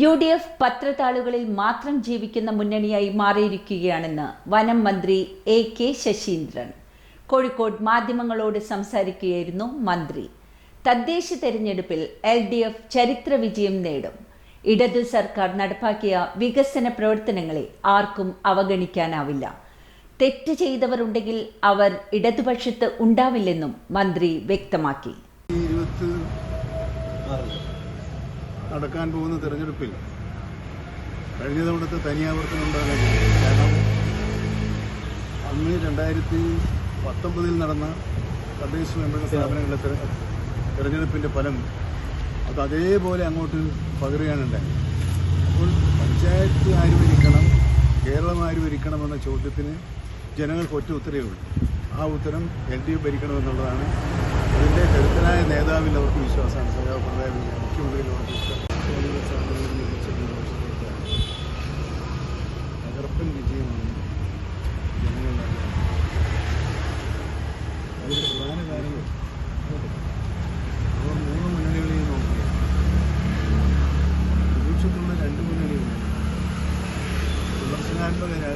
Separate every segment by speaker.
Speaker 1: U D F പത്രത്താളുകളിൽ മാത്രം ജീവിക്കുന്ന മുന്നണിയായി മാറിയിരിക്കുകയാണെന്ന് വനം മന്ത്രി എ കെ ശശീന്ദ്രൻ. കോഴിക്കോട് മാധ്യമങ്ങളോട് സംസാരിക്കുകയായിരുന്നു മന്ത്രി. തദ്ദേശ തെരഞ്ഞെടുപ്പിൽ എൽ ഡി എഫ് ചരിത്ര വിജയം നേടും. ഇടതു സർക്കാർ നടപ്പാക്കിയ വികസന പ്രവർത്തനങ്ങളെ ആർക്കും അവഗണിക്കാനാവില്ല. തെറ്റ് ചെയ്തവരുണ്ടെങ്കിൽ അവർ ഇടതുപക്ഷത്ത് ഉണ്ടാവില്ലെന്നും മന്ത്രി വ്യക്തമാക്കി.
Speaker 2: നടക്കാൻ പോകുന്ന തിരഞ്ഞെടുപ്പിൽ കഴിഞ്ഞ തവണത്തെ തനിയാവർത്തനം ഉണ്ടാകാൻ കാരണം അന്ന് രണ്ടായിരത്തി പത്തൊമ്പതിൽ നടന്ന തദ്ദേശ സ്വയംഭരണ സ്ഥാപനങ്ങളിലെ തിരഞ്ഞെടുപ്പിന്റെ ഫലം അത് അതേപോലെ അങ്ങോട്ട് പകരുകയാണുണ്ടായത് അപ്പോൾ പഞ്ചായത്ത് ആര് ഭരിക്കണം കേരളം ആര് ഭരിക്കണം എന്ന ചോദ്യത്തിന് ജനങ്ങൾക്ക് ഒറ്റ ഉത്തരവേ ഉള്ളൂ. ആ ഉത്തരം എൽ ഡി എഫ് ഭരിക്കണമെന്നുള്ളതാണ്. അതിന്റെ കരുത്തനായ നേതാവിൽ അവർക്ക് വിശ്വാസമാണ്. സഖാവ് പിണറായി മുഖ്യമന്ത്രിയിൽ അവർക്ക് വിശ്വാസം.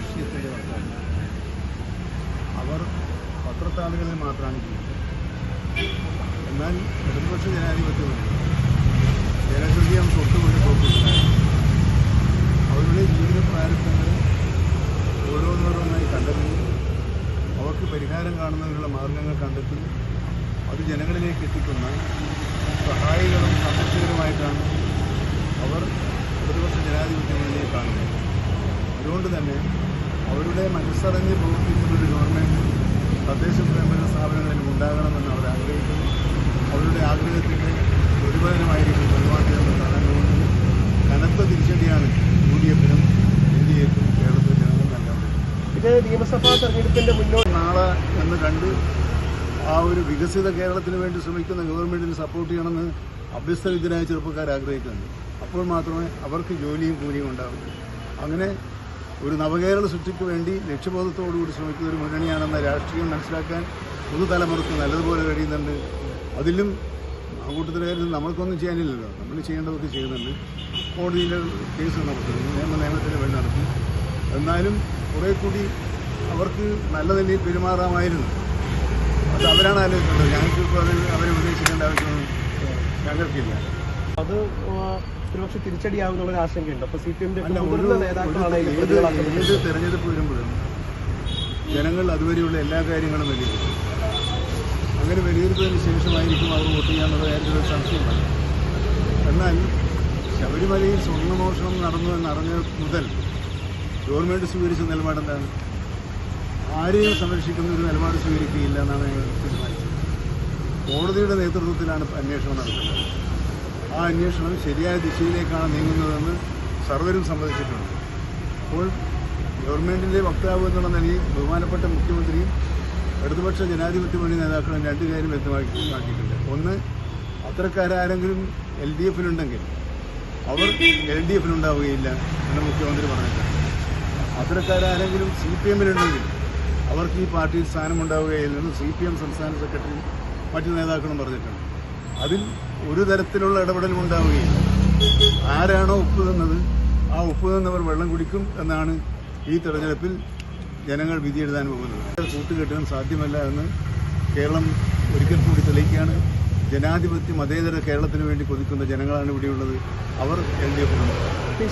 Speaker 2: രാഷ്ട്രീയത്തിന്റെ വർക്കാണ് അവർ പത്രത്താളുകളിൽ മാത്രമാണ് ചെയ്യുന്നത്. എന്നാൽ ഇടതുപക്ഷ ജനാധിപത്യമുണ്ട് ജനഹൃദയം തൊട്ടുകൊണ്ട് തോപ്പിട്ടാണ് അവരുടെ ജീവിത പ്രാരംഭങ്ങൾ ഓരോന്നോരോന്നായി കണ്ടെത്തി അവർക്ക് പരിഹാരം കാണുന്നതിനുള്ള മാർഗങ്ങൾ കണ്ടെത്തി അത് ജനങ്ങളിലേക്ക് എത്തിക്കുന്ന സഹായികളും സംരക്ഷകരുമായിട്ടാണ് അവർ ഇടതുപക്ഷ ജനാധിപത്യം കാണുന്നത്. അതുകൊണ്ട് തന്നെ അവരുടെ മനസ്സറിഞ്ഞ് പ്രവർത്തിക്കുന്ന ഒരു ഗവൺമെന്റ് തദ്ദേശ സ്വയംഭരണ സ്ഥാപനങ്ങളിൽ ഉണ്ടാകണമെന്ന് അവർ ആഗ്രഹിക്കുന്നു. അവരുടെ ആഗ്രഹത്തിന് പ്രതിഫലനമായിരിക്കും പെരുമാറ്റമെന്ന് കാണാൻ പോകുന്നത്. കനത്ത തിരിച്ചടിയാണ് യു ഡി എഫിനും എൻ ഡി എഫിനും കേരളത്തിലെ ജനങ്ങൾ പോകുന്നത്.
Speaker 3: ഇത് നിയമസഭാ തെരഞ്ഞെടുപ്പിന്റെ മുന്നോട്ട്
Speaker 2: നാളെ എന്ന് കണ്ട് ആ ഒരു വികസിത കേരളത്തിന് വേണ്ടി ശ്രമിക്കുന്ന ഗവൺമെന്റിന് സപ്പോർട്ട് ചെയ്യണമെന്ന് അഭ്യസ്തവിദ്യരായ ചെറുപ്പക്കാർ ആഗ്രഹിക്കുന്നുണ്ട്. അപ്പോൾ മാത്രമേ അവർക്ക് ജോലിയും കൂലിയും ഉണ്ടാവൂ. അങ്ങനെ ഒരു നവകേരള സൃഷ്ടിക്ക് വേണ്ടി ലക്ഷ്യബോധത്തോടുകൂടി ശ്രമിക്കുന്ന ഒരു മുന്നണിയാണെന്ന രാഷ്ട്രീയം മനസ്സിലാക്കാൻ പുതുതലമുറക്ക് നല്ലതുപോലെ കഴിയുന്നുണ്ട്. അതിലും ആ കൂട്ടത്തിലെ കാര്യത്തിൽ നമ്മൾക്കൊന്നും ചെയ്യാനില്ലല്ലോ. നമ്മൾ ചെയ്യേണ്ടതൊക്കെ ചെയ്യുന്നുണ്ട്. കോടതിയിലെ കേസ് നടത്തുന്നു നിയമ നിയമത്തിന് വഴി നടത്തി. എന്നാലും കുറേ കൂടി അവർക്ക് നല്ല നിലയിൽ പെരുമാറാമായിരുന്നു. അത് അവരാണ് ആലോചിക്കുന്നത്. ഞങ്ങൾക്ക് ഇപ്പോൾ അവരെ ഉപദേശിക്കേണ്ട ആവശ്യമൊന്നും ഞങ്ങൾക്കില്ല.
Speaker 3: അത് ഒരുപക്ഷെ തിരിച്ചടിയാകുന്നുള്ള ഒരു ആശങ്കയുണ്ട്. അപ്പൊ സി പി എമ്മിന്റെ മുതിർന്ന നേതാക്കളാണ് ഇതിൽ
Speaker 2: ഏത്
Speaker 3: പ്രതികളാക്കുന്നത്
Speaker 2: തെരഞ്ഞെടുപ്പ് വരുമ്പോഴും ജനങ്ങൾ അതുവരെയുള്ള എല്ലാ കാര്യങ്ങളും വിലയിരുത്തും. അങ്ങനെ വിലയിരുത്തതിന് ശേഷമായിരിക്കും അവർ വോട്ട് ചെയ്യാൻ കാര്യത്തിൽ ഒരു സംശയമാണ് എന്നാൽ ശബരിമലയിൽ സ്വർണമോഷണം നടന്നു എന്നറിഞ്ഞ മുതൽ ഗവൺമെന്റ് സ്വീകരിച്ച നിലപാടെന്താണ് ആരെയും സംരക്ഷിക്കുന്ന ഒരു നിലപാട് സ്വീകരിക്കുകയില്ല എന്നാണ് ഞങ്ങൾ തീരുമാനിച്ചത്. കോടതിയുടെ നേതൃത്വത്തിലാണ് അന്വേഷണം നടത്തുന്നത് ആ അന്വേഷണം ശരിയായ ദിശയിലേക്കാണ് നീങ്ങുന്നതെന്ന് സർവരും സമ്മതിച്ചിട്ടുണ്ട്. അപ്പോൾ ഗവൺമെന്റിന്റെ വക്താവ് എന്നുള്ള നിലയിൽ ബഹുമാനപ്പെട്ട മുഖ്യമന്ത്രിയും ഇടതുപക്ഷ ജനാധിപത്യ മുന്നണി നേതാക്കളും രണ്ട് കാര്യം വ്യക്തമാക്കി ആക്കിയിട്ടുണ്ട് ഒന്ന് അത്തരക്കാരാരെങ്കിലും എൽ ഡി എഫിലുണ്ടെങ്കിൽ അവർ എൽ ഡി എഫിലുണ്ടാവുകയില്ല എന്ന് മുഖ്യമന്ത്രി പറഞ്ഞിട്ടുണ്ട്. അത്തരക്കാരാരെങ്കിലും സി പി എമ്മിലുണ്ടെങ്കിൽ അവർക്ക് ഈ പാർട്ടിയിൽ സ്ഥാനമുണ്ടാവുകയില്ലെന്ന് സി പി എം സംസ്ഥാന സെക്രട്ടറിയും മറ്റു നേതാക്കളും പറഞ്ഞിട്ടുണ്ട്. അതിൽ ഒരു തരത്തിലുള്ള ഇടപെടലും ഉണ്ടാവുകയില്ല. ആരാണോ ഉപ്പ് തന്നത് ആ ഉപ്പ് തന്നവർ വെള്ളം കുടിക്കും എന്നാണ് ഈ തെരഞ്ഞെടുപ്പിൽ ജനങ്ങൾ വിധി എഴുതാൻ പോകുന്നത് കൂട്ടുകെട്ടുകൾ സാധ്യമല്ല എന്ന് കേരളം ഒരിക്കൽ കൂടി തെളിയിക്കുകയാണ്. ജനാധിപത്യ മതേതര കേരളത്തിന് വേണ്ടി കൊതിക്കുന്ന ജനങ്ങളാണ് ഇവിടെയുള്ളത്. അവർ എൽ ഡി എഫിനുണ്ട്
Speaker 3: ഈ